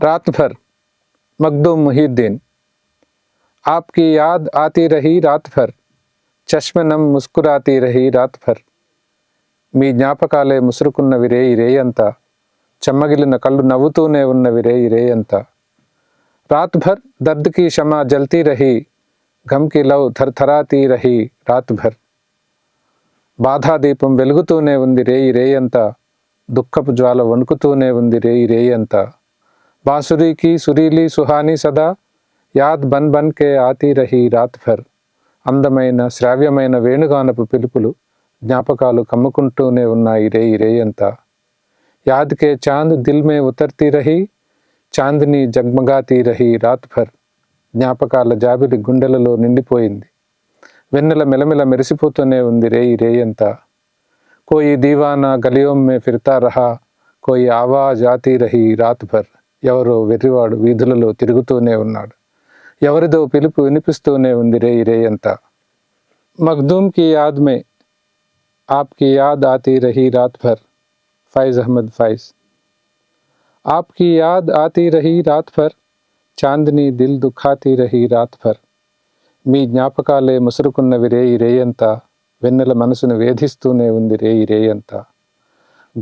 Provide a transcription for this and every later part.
रात भर मखदूम मुहिद्दीन आपकी याद आती रही रात भर చష్మ నమ్ ముస్కురాతి రహి రాత్ భర్ మీ జ్ఞాపకాలే ముసురుకున్నవి రేయి రేయంతా చెమ్మగిలిన కళ్ళు నవ్వుతూనే ఉన్నవి రేయి రేయంతా రాత్ భర్ దర్ద్ కి షమా జల్తీ రహి ఘమ్ కి లవ్ థర్థరాతీ రహి రాత్ భర్ బాధాదీపం వెలుగుతూనే ఉంది రేయి రేయంతా దుఃఖపు జ్వాల వణుకుతూనే ఉంది రేయి రేయంతా बांसुरी की सुरीली सुहानी సదా యాద్ బన్ బన్ కే ఆతి రహి రాత్ భర్. అందమైన శ్రావ్యమైన వేణుగానపు పిలుపులు జ్ఞాపకాలు కమ్ముకుంటూనే ఉన్నాయి రేయి యాద్ యాద్కే చాంద్ దిల్ మే ఉతర్తీ రహి చాందిని జగ్మగాతీ రహి రాత్ భర్. జ్ఞాపకాల జాబిలి గుండెలలో నిండిపోయింది. వెన్నెల మెలమెల మెరిసిపోతూనే ఉంది రేయి రేయంతా కోయి దీవానా గలియోం మే ఫిర్తా రహా కోయి ఆవాజ్ ఆతీ రహి రాత్ భర్. ఎవరో వెర్రివాడు వీధులలో తిరుగుతూనే ఉన్నాడు. ఎవరిదో పిలుపు వినిపిస్తూనే ఉంది రే రే అంతా. మఖ్దూమ్కి యాద్మే ఆప్కి యాద్ ఆతి రహీ రాత్ భర్ ఫైజ్ అహ్మద్ ఫైజ్. ఆప్కి యాద్ ఆతి రహీ రాత్ భర్ చాందిని దిల్ దుఃఖాతి రహీ రాత్ భర్. మీ జ్ఞాపకాలే ముసురుకున్నవి రే రేయంతా వెన్నెల మనసును వేధిస్తూనే ఉంది రే రేయంతా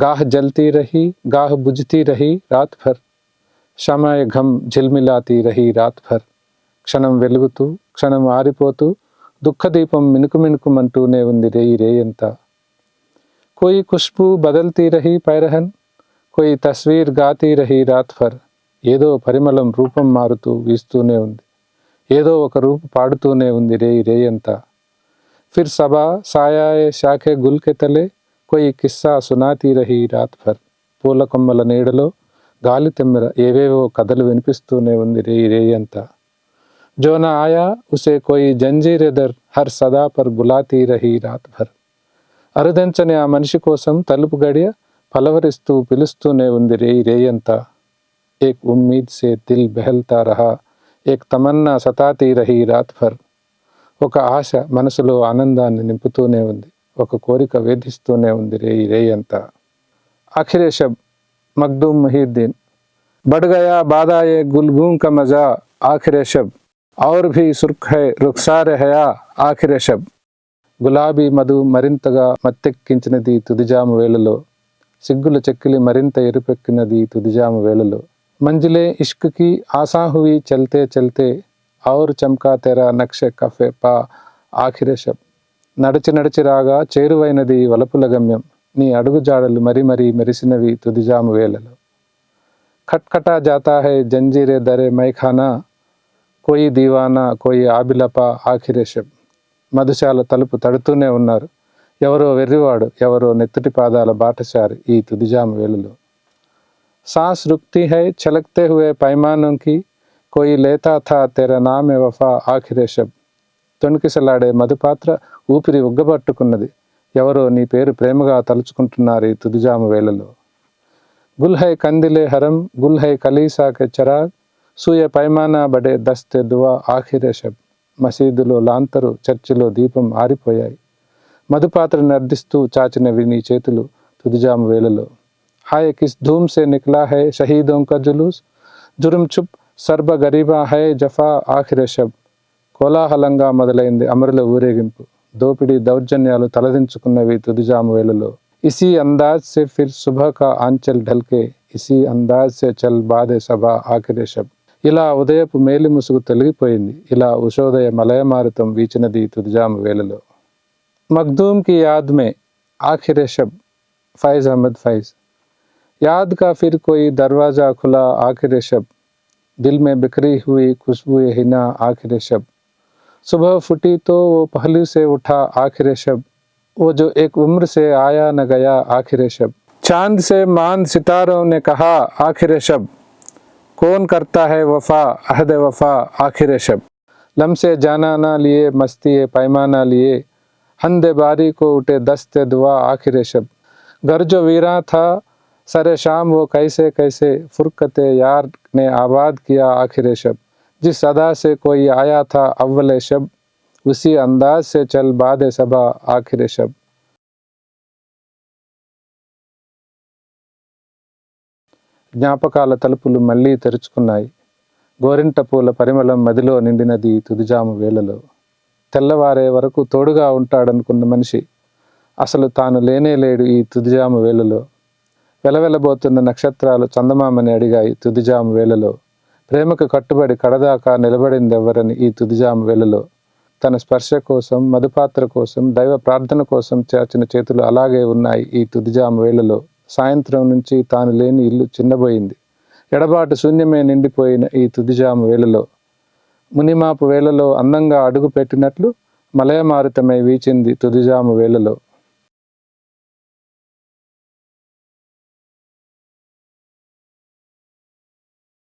గాహ్ జల్తీ రహీ గాహ్ బుజ్తీ రహీ రాత్ భర్. షమాయ ఘమ్ ఝిల్మిలాతి రహి రాత్ భర్ క్షణం వెలుగుతూ క్షణం ఆరిపోతూ దుఃఖదీపం మినుకు మినుకుమంటూనే ఉంది రేయి రేయంతా. కోయి ఖుష్బూ బదల్తీ రహి పైరహన్ కోయి తస్వీర్ గాతీ రహి రాత్ భర్ ఏదో పరిమళం రూపం మారుతూ వీస్తూనే ఉంది. ఏదో ఒక రూపు పాడుతూనే ఉంది రేయి రేయంతా. ఫిర్ సభా సాయాయే శాఖే గుల్కెతలే తలే కోయి కిస్సా సునాతీ రహి రాత్ భర్ పూల కొమ్మల నీడలో గాలి తెమ్మెర ఏవేవో కథలు వినిపిస్తూనే ఉంది రే రేయంతా జోన ఆయా ఉసే కోయి జంజీరెదర్ హర్ సదా పర్ బులాతీ రహీ రాత్ భర్. అరుదంచని ఆ మనిషి కోసం తలుపు గడియ పలవరిస్తూ పిలుస్తూనే ఉంది రే రేయంతా ఏక్ ఉమ్మీద్ సే దిల్ బెహల్తా రహా ఏక్ తమన్నా సతాతీ రహీ రాత్ భర్. ఒక ఆశ మనసులో ఆనందాన్ని నింపుతూనే ఉంది ఒక కోరిక వేధిస్తూనే ఉంది రే రేయంతా ఆఖిరే షబ్ మక్దూమ్ మహీద్దీన్ बढ़ गया बादा ये गुलगूं का मजा आखिर शब और भी सुर्ख है रुखसार हया ఆఖిర షబ్ గులాబీ మధు మరింతగా మత్తెక్కించినది తుదిజాము వేళలో సిగ్గుల చెక్కిలి మరింత ఎరుపెక్కినది తుదిజాము వేళలో మంజిలే ఇష్క్కి ఆసా హుయి చల్తే చల్తే ఔర్ చమ్కా తెరా నక్ష కఫే పా ఆఖిర షబ్ నడిచి నడిచి రాగా చేరువైనది వలపుల గమ్యం నీ అడుగు జాడలు మరీ మరీ మెరిసినవి తుదిజాము వేళలో. ఖట్ఖటా జాతా హై జంజీరే దరే మైఖానా కోయి దీవానా కోయి ఆబిలప ఆఖిరేషం మధుశాల తలుపు తడుతూనే ఉన్నారు. ఎవరో వెర్రివాడు ఎవరో నెత్తుటి పాదాల బాటసారి ఈ తుదిజాము వేలలో సాస్ రుక్తి హై చలక్తే హువే పైమానంకి కోయి లేతా థా తెర నామె వఫా ఆఖిరేషం తొణికిసలాడే మధుపాత్ర ఊపిరి ఉగ్గబట్టుకున్నది. ఎవరో నీ పేరు ప్రేమగా తలుచుకుంటున్నారు ఈ తుదిజామ వేళలో. గుల్ హై కందిలే హరం గుల్హై కలీసా కెచ్చరా సూయ పైమానా బడే దస్తే దువా ఆఖిరే షబ్ మసీదులో లాంతరు చర్చిలో దీపం ఆరిపోయాయి. మధుపాత్రని అర్థిస్తూ చాచినవి నీ చేతులు తుదిజాము వేళలో. హాయ్ కిస్ ధూమ్ సే నిక్లా హై షహీదోం కా జులూస్. జురుమ్ చుప్ సర్బ గరీబా హై జఫా ఆఖిరే షబ్ కోలాహలంగా మొదలైంది అమరుల ఊరేగింపు. దోపిడీ దౌర్జన్యాలు తలదించుకున్నవి తుదిజాము వేళలో इसी अंदाज से फिर सुबह का आंचल ढलके इसी अंदाज से చల్ బాధే సభ ఆఖిరే షబ్ ఇలా ఉదయపు మేలి ముసుగు తొలగిపోయింది ఇలా ఉషోదయ మలయమారుతం వీచినది తుదిజాము వేళలో मखदूम की याद में आखिर शब फैज़ अहमद फैज़ याद का फिर कोई दरवाज़ा खुला आखिर शब दिल में बिखरी हुई खुशबू हिना आखिर शब सुबह फुटी तो वो पहलू से उठा आखिर शब। वो जो एक उम्र से आया न गया आखिर शब। चाँद से मांद सितारों ने कहा आखिर शब। कौन करता है वफा, अहद वफा, आखिर शब। लम से जाना ना लिए, मस्ती पैमाना लिए। हंदे बारी को उठे दस्ते दुआ, आखिर शब। घर जो वीरा था, सरे शाम वो कैसे कैसे, फुरकते यार ने आबाद किया आखिर शब। जिस अदा से कोई आया था अव्वल शब उसी अंदाज से चल बाद सबा आखिर शब జ్ఞాపకాల తలుపులు మళ్ళీ తెరుచుకున్నాయి గోరింట పూల పరిమళం మదిలో నిండినది ఈ తుదిజాము వేళలో తెల్లవారే వరకు తోడుగా ఉంటాడనుకున్న మనిషి అసలు తాను లేనే లేడు ఈ తుదిజాము వేళలో వెలవెలబోతున్న నక్షత్రాలు చందమామని అడిగాయి తుదిజాము వేళలో ప్రేమకు కట్టుబడి కడదాకా నిలబడిందెవ్వరని ఈ తుదిజాము వేళలో తన స్పర్శ కోసం మధుపాత్ర కోసం దైవ ప్రార్థన కోసం చేర్చిన చేతులు అలాగే ఉన్నాయి ఈ తుదిజాము వేళలో. సాయంత్రం నుంచి తాను లేని ఇల్లు చిన్నబోయింది. ఎడబాటు శూన్యమే నిండిపోయిన ఈ తుదిజాము వేళలో. మునిమాపు వేళలో అందంగా అడుగు పెట్టినట్లు మలయమారుతమై వీచింది తుదిజాము వేళలో.